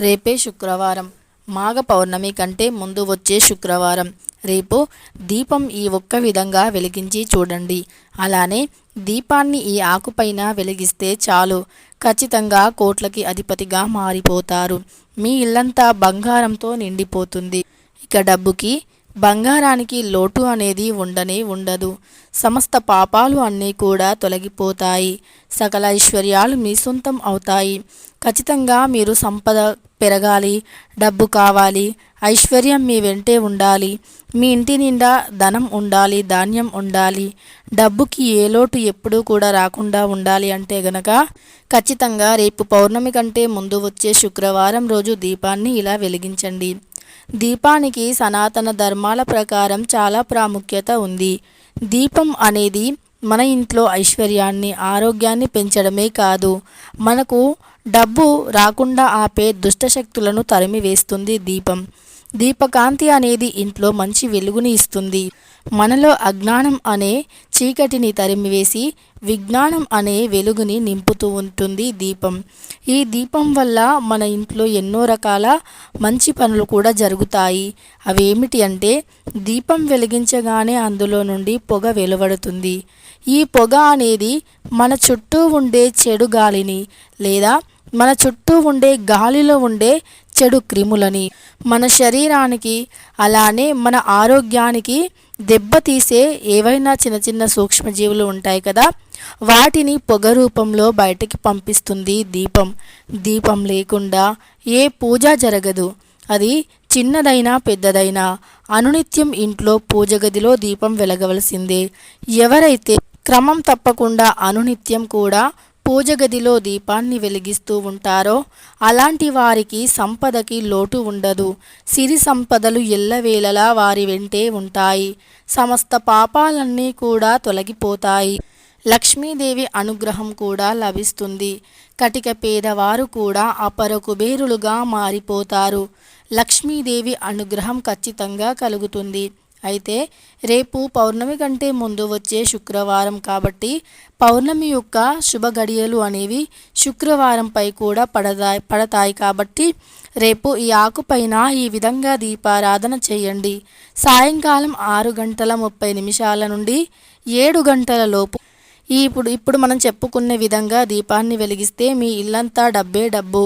రేపే శుక్రవారం. మాఘ పౌర్ణమి కంటే ముందు వచ్చే శుక్రవారం. రేపు దీపం ఈ ఒక్క విధంగా వెలిగించి చూడండి. అలానే దీపాన్ని ఈ ఆకుపైన వెలిగిస్తే చాలు. ఖచ్చితంగా కోట్లకి అధిపతిగా మారిపోతారు. మీ ఇల్లంతా బంగారంతో నిండిపోతుంది. ఇక డబ్బుకి బంగారానికి లోటు అనేది ఉండనే ఉండదు. సమస్త పాపాలు అన్నీ కూడా తొలగిపోతాయి. సకల ఐశ్వర్యాలు మీ సొంతం అవుతాయి. ఖచ్చితంగా మీరు సంపద పెరగాలి డబ్బు కావాలి ఐశ్వర్యం మీ వెంటే ఉండాలి. మీ ఇంటి నిండా ధనం ఉండాలి ధాన్యం ఉండాలి. డబ్బుకి ఏ లోటు ఎప్పుడూ కూడా రాకుండా ఉండాలి అంటే గనక ఖచ్చితంగా రేపు పౌర్ణమి కంటే ముందు వచ్చే శుక్రవారం రోజు దీపాన్ని ఇలా వెలిగించండి. దీపానికి సనాతన ధర్మాల ప్రకారం చాలా ప్రాముఖ్యత ఉంది. దీపం అనేది మన ఇంట్లో ఐశ్వర్యాన్ని ఆరోగ్యాన్ని పెంచడమే కాదు మనకు డబ్బు రాకుండా ఆపే దుష్టశక్తులను తరిమివేస్తుంది దీపం. దీపకాంతి అనేది ఇంట్లో మంచి వెలుగుని ఇస్తుంది. మనలో అజ్ఞానం అనే చీకటిని తరిమివేసి విజ్ఞానం అనే వెలుగుని నింపుతూ ఉంటుంది దీపం. ఈ దీపం వల్ల మన ఇంట్లో ఎన్నో రకాల మంచి పనులు కూడా జరుగుతాయి. అవి ఏమిటి అంటే దీపం వెలిగించగానే అందులో నుండి పొగ వెలువడుతుంది. ఈ పొగ అనేది మన చుట్టూ ఉండే చెడు గాలిని లేదా మన చుట్టూ ఉండే గాలిలో ఉండే చెడు క్రిములని మన శరీరానికి అలానే మన ఆరోగ్యానికి దెబ్బతీసే ఏవైనా చిన్న చిన్న సూక్ష్మజీవులు ఉంటాయి కదా వాటిని పొగ రూపంలో బయటికి పంపిస్తుంది దీపం. దీపం లేకుండా ఏ పూజ జరగదు. అది చిన్నదైనా పెద్దదైనా అనునిత్యం ఇంట్లో పూజ గదిలో దీపం వెలగవలసిందే. ఎవరైతే క్రమం తప్పకుండా అనునిత్యం కూడా పూజ గదిలో దీపాన్ని వెలిగిస్తూ ఉంటారో అలాంటి వారికి సంపదకి లోటు ఉండదు. సిరి సంపదలు ఎల్లవేళలా వారి వెంటే ఉంటాయి. సమస్త పాపాలన్నీ కూడా తొలగిపోతాయి. లక్ష్మీదేవి అనుగ్రహం కూడా లభిస్తుంది. కటిక పేదవారు కూడా అపర కుబేరులుగా మారిపోతారు. లక్ష్మీదేవి అనుగ్రహం ఖచ్చితంగా కలుగుతుంది. అయితే రేపు పౌర్ణమి కంటే ముందు వచ్చే శుక్రవారం కాబట్టి పౌర్ణమి యొక్క శుభ గడియలు అనేవి శుక్రవారంపై కూడా పడతాయి పడతాయి కాబట్టి రేపు ఈ ఆకుపైన ఈ విధంగా దీపారాధన చేయండి. సాయంకాలం ఆరు గంటల ముప్పై నిమిషాల నుండి ఏడు గంటల లోపు ఈ ఇప్పుడు ఇప్పుడు మనం చెప్పుకునే విధంగా దీపాన్ని వెలిగిస్తే మీ ఇల్లంతా డబ్బే డబ్బు.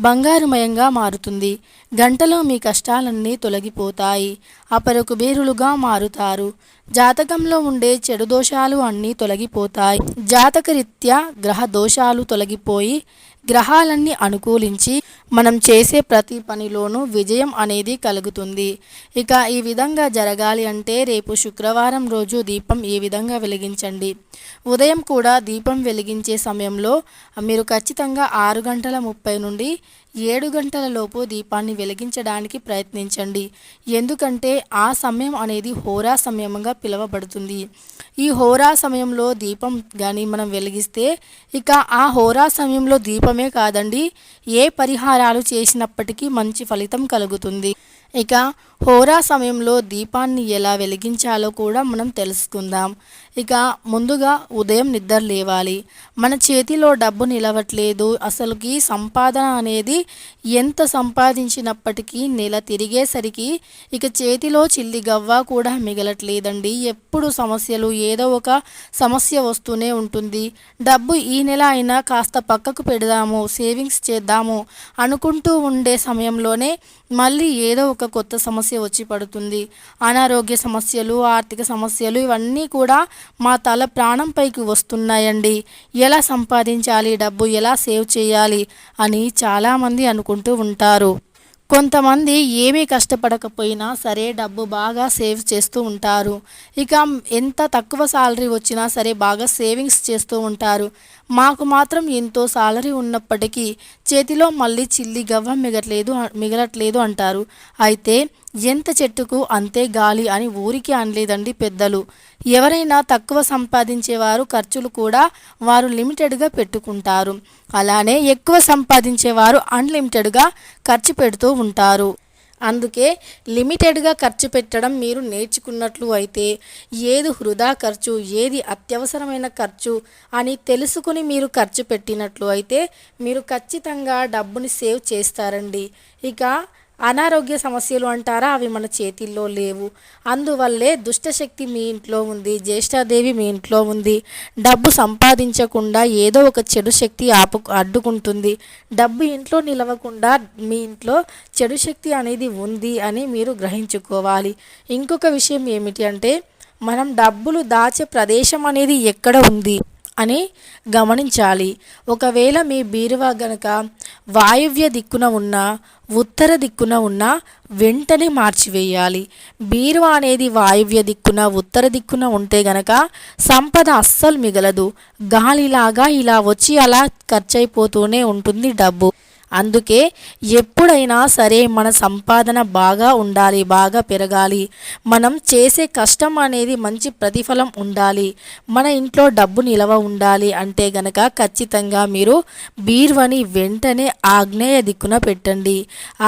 బంగారుమయంగా మారుతుంది. గంటలో మీ కష్టాలన్నీ తొలగిపోతాయి. అపరకు కుబేరులుగా మారుతారు. జాతకంలో ఉండే చెడు దోషాలు అన్నీ తొలగిపోతాయి. జాతకరీత్యా గ్రహ దోషాలు తొలగిపోయి గ్రహాలన్నీ అనుకూలించి మనం చేసే ప్రతి పనిలోనూ విజయం అనేది కలుగుతుంది. ఇక ఈ విధంగా జరగాలి అంటే రేపు శుక్రవారం రోజు దీపం ఈ విధంగా వెలిగించండి. ఉదయం కూడా దీపం వెలిగించే సమయంలో మీరు ఖచ్చితంగా ఆరు గంటల ముప్పై నుండి ఏడు గంటల లోపు దీపాన్ని వెలిగించడానికి ప్రయత్నించండి. ఎందుకంటే ఆ సమయం అనేది హోరా సమయంగా పిలువబడుతుంది. ఈ హోరా సమయంలో దీపం కానీ మనం వెలిగిస్తే ఇక ఆ హోరా సమయంలో దీపమే కాదండి ఏ పరిహారాలు చేసినప్పటికీ మంచి ఫలితం కలుగుతుంది. ఇక హోరా సమయంలో దీపాన్ని ఎలా వెలిగించాలో కూడా మనం తెలుసుకుందాం. ఇక ముందుగా ఉదయం నిద్ర లేవాలి. మన చేతిలో డబ్బు నిలవట్లేదు. అసలుకి సంపాదన అనేది ఎంత సంపాదించినప్పటికీ నెల తిరిగేసరికి ఇక చేతిలో చిల్లి గవ్వ కూడా మిగలట్లేదండి. ఎప్పుడు సమస్యలు ఏదో ఒక సమస్య వస్తూనే ఉంటుంది. డబ్బు ఈ నెల అయినా కాస్త పక్కకు పెడదాము సేవింగ్స్ చేద్దాము అనుకుంటూ ఉండే సమయంలోనే మళ్ళీ ఏదో ఒక కొత్త సమస్య వచ్చి పడుతుంది. అనారోగ్య సమస్యలు ఆర్థిక సమస్యలు ఇవన్నీ కూడా మా తల ప్రాణంపైకి వస్తున్నాయండి. ఎలా సంపాదించాలి? డబ్బు ఎలా సేవ్ చేయాలి? అని చాలామంది అనుకుంటూ ఉంటారు. కొంతమంది ఏమీ కష్టపడకపోయినా సరే డబ్బు బాగా సేవ్ చేస్తూ ఉంటారు. ఇక ఎంత తక్కువ సాలరీ వచ్చినా సరే బాగా సేవింగ్స్ చేస్తూ ఉంటారు. మాకు మాత్రం ఎంతో సాలరీ ఉన్నప్పటికీ చేతిలో మళ్ళీ చిల్లి గవ్వ మిగట్లేదు మిగలట్లేదు అంటారు. అయితే ఎంత చెట్టుకు అంతే గాలి అని ఊరికి అనలేదండి పెద్దలు. ఎవరైనా తక్కువ సంపాదించేవారు ఖర్చులు కూడా వారు లిమిటెడ్గా పెట్టుకుంటారు. అలానే ఎక్కువ సంపాదించేవారు అన్లిమిటెడ్గా ఖర్చు పెడుతూ ఉంటారు. అందుకే లిమిటెడ్గా ఖర్చు పెట్టడం మీరు నేర్చుకున్నట్లు అయితే ఏది వృధా ఖర్చు ఏది అత్యవసరమైన ఖర్చు అని తెలుసుకుని మీరు ఖర్చు పెట్టినట్లు అయితే మీరు ఖచ్చితంగా డబ్బుని సేవ్ చేస్తారండి. ఇక అనారోగ్య సమస్యలు అంటారా? అవి మన చేతిల్లో లేవు. అందువల్లే దుష్టశక్తి మీ ఇంట్లో ఉంది జ్యేష్ఠాదేవి మీ ఇంట్లో ఉంది. డబ్బు సంపాదించకుండా ఏదో ఒక చెడు శక్తి ఆపు అడ్డుకుంటుంది. డబ్బు ఇంట్లో నిలవకుండా మీ ఇంట్లో చెడు శక్తి అనేది ఉంది అని మీరు గ్రహించుకోవాలి. ఇంకొక విషయం ఏమిటి అంటే మనం డబ్బులు దాచే ప్రదేశం అనేది ఎక్కడ ఉంది? అని గమనించాలి. ఒకవేళ మీ బీరువా గనక వాయువ్య దిక్కున ఉన్న ఉత్తర దిక్కున ఉన్న వెంటనే మార్చివేయాలి. బీరువా అనేది వాయువ్య దిక్కున ఉత్తర దిక్కున ఉంటే గనక సంపద అస్సలు మిగలదు. గాలిలాగా ఇలా వచ్చి అలా ఖర్చయిపోతూనే ఉంటుంది డబ్బు. అందుకే ఎప్పుడైనా సరే మన సంపాదన బాగా ఉండాలి బాగా పెరగాలి. మనం చేసే కష్టం అనేది మంచి ప్రతిఫలం ఉండాలి. మన ఇంట్లో డబ్బు నిలవ ఉండాలి అంటే గనక ఖచ్చితంగా మీరు బీరువని వెంటనే ఆగ్నేయ దిక్కున పెట్టండి.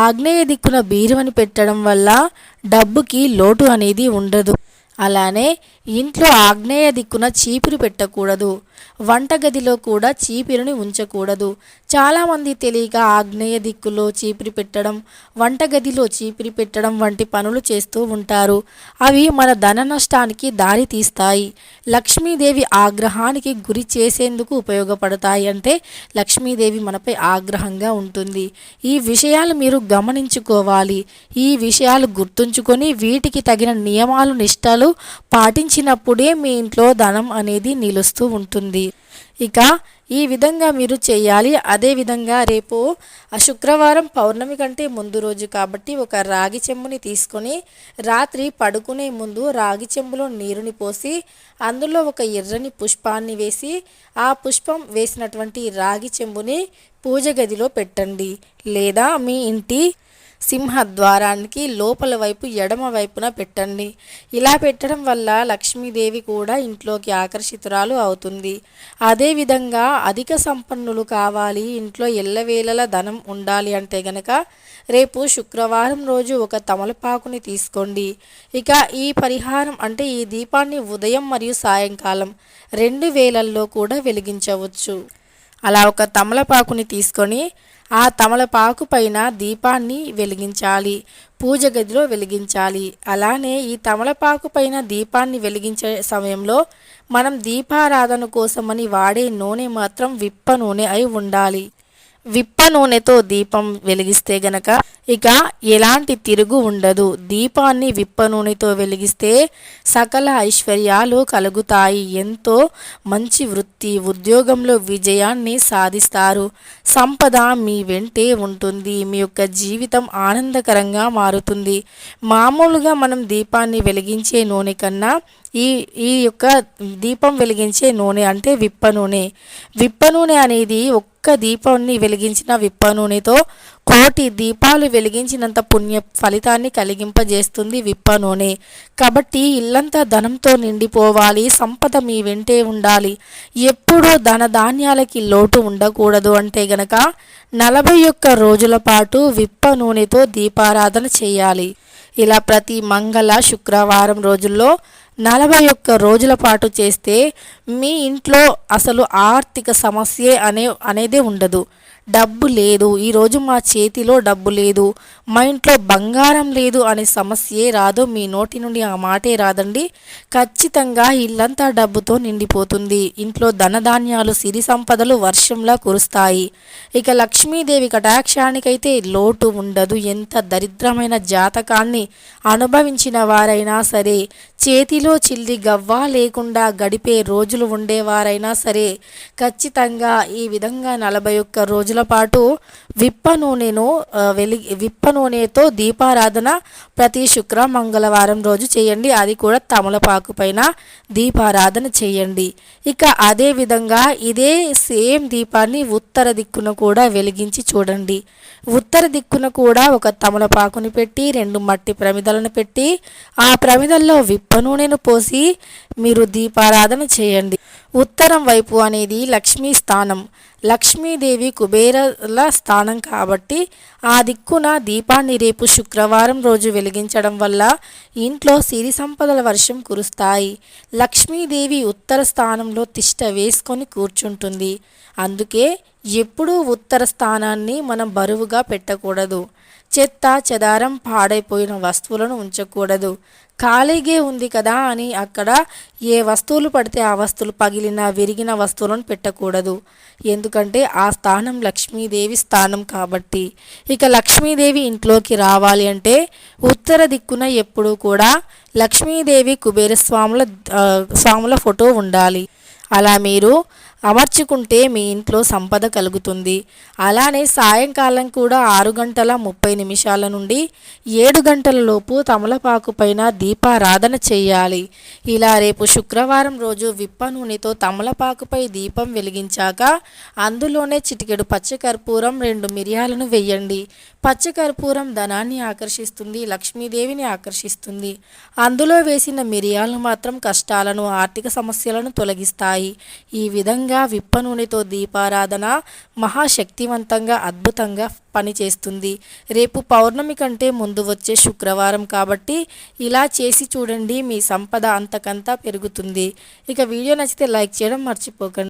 ఆగ్నేయ దిక్కున బీరువని పెట్టడం వల్ల డబ్బుకి లోటు అనేది ఉండదు. అలానే ఇంట్లో ఆగ్నేయ దిక్కున చీపురు పెట్టకూడదు. వంటగదిలో కూడా చీపిరిని ఉంచకూడదు. చాలామంది తెలియక ఆగ్నేయ దిక్కులో చీపిరి పెట్టడం వంటగదిలో చీపిరి పెట్టడం వంటి పనులు చేస్తూ ఉంటారు. అవి మన ధన నష్టానికి దారి తీస్తాయి. లక్ష్మీదేవి ఆగ్రహానికి గురి చేసేందుకు ఉపయోగపడతాయి అంటే లక్ష్మీదేవి మనపై ఆగ్రహంగా ఉంటుంది. ఈ విషయాలు మీరు గమనించుకోవాలి. ఈ విషయాలు గుర్తుంచుకొని వీటికి తగిన నియమాలు నిష్టాలు పాటించినప్పుడే మీ ఇంట్లో ధనం అనేది నిలుస్తూ ఉంటుంది. ఇక ఈ విధంగా మీరు చేయాలి. అదేవిధంగా రేపు ఆ శుక్రవారం పౌర్ణమి కంటే ముందు రోజు కాబట్టి ఒక రాగి చెంబుని తీసుకొని రాత్రి పడుకునే ముందు రాగి చెంబులో నీరుని పోసి అందులో ఒక ఎర్రని పుష్పాన్ని వేసి ఆ పుష్పం వేసినటువంటి రాగి చెంబుని పూజ గదిలో పెట్టండి. లేదా మీ ఇంటి సింహద్వారానికి లోపల వైపు ఎడమ వైపున పెట్టండి. ఇలా పెట్టడం వల్ల లక్ష్మీదేవి కూడా ఇంట్లోకి ఆకర్షితురాలు అవుతుంది. అదేవిధంగా అధిక సంపన్నులు కావాలి ఇంట్లో ఎల్లవేళలా ధనం ఉండాలి అంటే గనక రేపు శుక్రవారం రోజు ఒక తమలపాకుని తీసుకోండి. ఇక ఈ పరిహారం అంటే ఈ దీపాన్ని ఉదయం మరియు సాయంకాలం రెండు వేలల్లో కూడా వెలిగించవచ్చు. అలా ఒక తమలపాకుని తీసుకొని ఆ తమలపాకు పైన దీపాన్ని వెలిగించాలి పూజ గదిలో వెలిగించాలి. అలానే ఈ తమలపాకు పైన దీపాన్ని వెలిగించే సమయంలో మనం దీపారాధన కోసమని వాడే నూనె మాత్రం విప్ప నూనె అయి ఉండాలి. విప్ప నూనెతో దీపం వెలిగిస్తే గనక ఇక ఎలాంటి తిరుగు ఉండదు. దీపాన్ని విప్ప నూనెతో వెలిగిస్తే సకల ఐశ్వర్యాలు కలుగుతాయి. ఎంతో మంచి వృత్తి ఉద్యోగంలో విజయాన్ని సాధిస్తారు. సంపద మీ వెంటే ఉంటుంది. మీ యొక్క జీవితం ఆనందకరంగా మారుతుంది. మామూలుగా మనం దీపాన్ని వెలిగించే నూనె కన్నా ఈ ఈ యొక్క దీపం వెలిగించే నూనె అంటే విప్ప నూనె. విప్ప నూనె అనేది ఒక్క దీపాన్ని వెలిగించిన విప్ప నూనెతో కోటి దీపాలు వెలిగించినంత పుణ్య ఫలితాన్ని కలిగింపజేస్తుంది విప్ప నూనె. కాబట్టి ఇల్లంతా ధనంతో నిండిపోవాలి సంపద మీ వెంటే ఉండాలి. ఎప్పుడూ ధన ధాన్యాలకి లోటు ఉండకూడదు అంటే గనక నలభై ఒక్క రోజుల పాటు విప్ప నూనెతో దీపారాధన చేయాలి. ఇలా ప్రతి మంగళ శుక్రవారం రోజుల్లో నలభై ఒక్క రోజుల పాటు చేస్తే మీ ఇంట్లో అసలు ఆర్థిక సమస్య అనే అనేదే ఉండదు. డబ్బు లేదు. ఈరోజు మా చేతిలో డబ్బు లేదు. మా ఇంట్లో బంగారం లేదు అనే సమస్యే రాదు. మీ నోటి నుండి ఆ మాటే రాదండి. ఖచ్చితంగా ఇల్లంతా డబ్బుతో నిండిపోతుంది. ఇంట్లో ధనధాన్యాలు సిరి సంపదలు వర్షంలా కురుస్తాయి. ఇక లక్ష్మీదేవి కటాక్షానికైతే లోటు ఉండదు. ఎంత దరిద్రమైన జాతకాన్ని అనుభవించిన వారైనా సరే చేతిలో చిల్లి గవ్వా లేకుండా గడిపే రోజులు ఉండేవారైనా సరే ఖచ్చితంగా ఈ విధంగా నలభై ఒక్క రోజుల పాటు విప్ప నూనెను వెలిగి విప్ప నూనెతో దీపారాధన ప్రతి శుక్ర మంగళవారం రోజు చేయండి. అది కూడా తమలపాకు పైన దీపారాధన చేయండి. ఇక అదే విధంగా ఇదే సేమ్ దీపాన్ని ఉత్తర దిక్కున కూడా వెలిగించి చూడండి. ఉత్తర దిక్కున కూడా ఒక తమలపాకుని పెట్టి రెండు మట్టి ప్రమిదలను పెట్టి ఆ ప్రమిదల్లో విప్ప నూనెను పోసి మీరు దీపారాధన చేయండి. ఉత్తరం వైపు అనేది లక్ష్మీ స్థానం. లక్ష్మీదేవి కుబేరల స్థానం కాబట్టి ఆ దిక్కున దీపాన్ని రేపు శుక్రవారం రోజు వెలిగించడం వల్ల ఇంట్లో సిరి సంపదల వర్షం కురుస్తాయి. లక్ష్మీదేవి ఉత్తర స్థానంలో తిష్ట వేసుకొని కూర్చుంటుంది. అందుకే ఎప్పుడూ ఉత్తర స్థానాన్ని మనం బరువుగా పెట్టకూడదు. చెత్త చెదారం పాడైపోయిన వస్తువులను ఉంచకూడదు. ఖాళీగే ఉంది కదా అని అక్కడ ఏ వస్తువులు పడితే ఆ వస్తువులు పగిలిన విరిగిన వస్తువులను పెట్టకూడదు. ఎందుకంటే ఆ స్థానం లక్ష్మీదేవి స్థానం కాబట్టి. ఇక లక్ష్మీదేవి ఇంట్లోకి రావాలి అంటే ఉత్తర దిక్కున ఎప్పుడూ కూడా లక్ష్మీదేవి కుబేర స్వాముల స్వాముల ఫోటో ఉండాలి. అలా మీరు అమర్చుకుంటే మీ ఇంట్లో సంపద కలుగుతుంది. అలానే సాయంకాలం కూడా ఆరు గంటల ముప్పై నిమిషాల నుండి ఏడు గంటల లోపు తమలపాకు పైన దీపారాధన చేయాలి. ఇలా రేపు శుక్రవారం రోజు విప్ప నూనెతో తమలపాకుపై దీపం వెలిగించాక అందులోనే చిటికెడు పచ్చకర్పూరం రెండు మిరియాలను వెయ్యండి పచ్చకర్పూరం ధనాన్ని ఆకర్షిస్తుంది లక్ష్మీదేవిని ఆకర్షిస్తుంది. అందులో వేసిన మిరియాలు మాత్రం కష్టాలను ఆర్థిక సమస్యలను తొలగిస్తాయి. ఈ విధంగా విప్ప నూనెతో దీపారాధన మహాశక్తివంతంగా అద్భుతంగా పనిచేస్తుంది. రేపు పౌర్ణమి కంటే ముందు వచ్చే శుక్రవారం కాబట్టి ఇలా చేసి చూడండి మీ సంపద అంతకంతా పెరుగుతుంది. ఇక వీడియో నచ్చితే లైక్ చేయడం మర్చిపోకండి.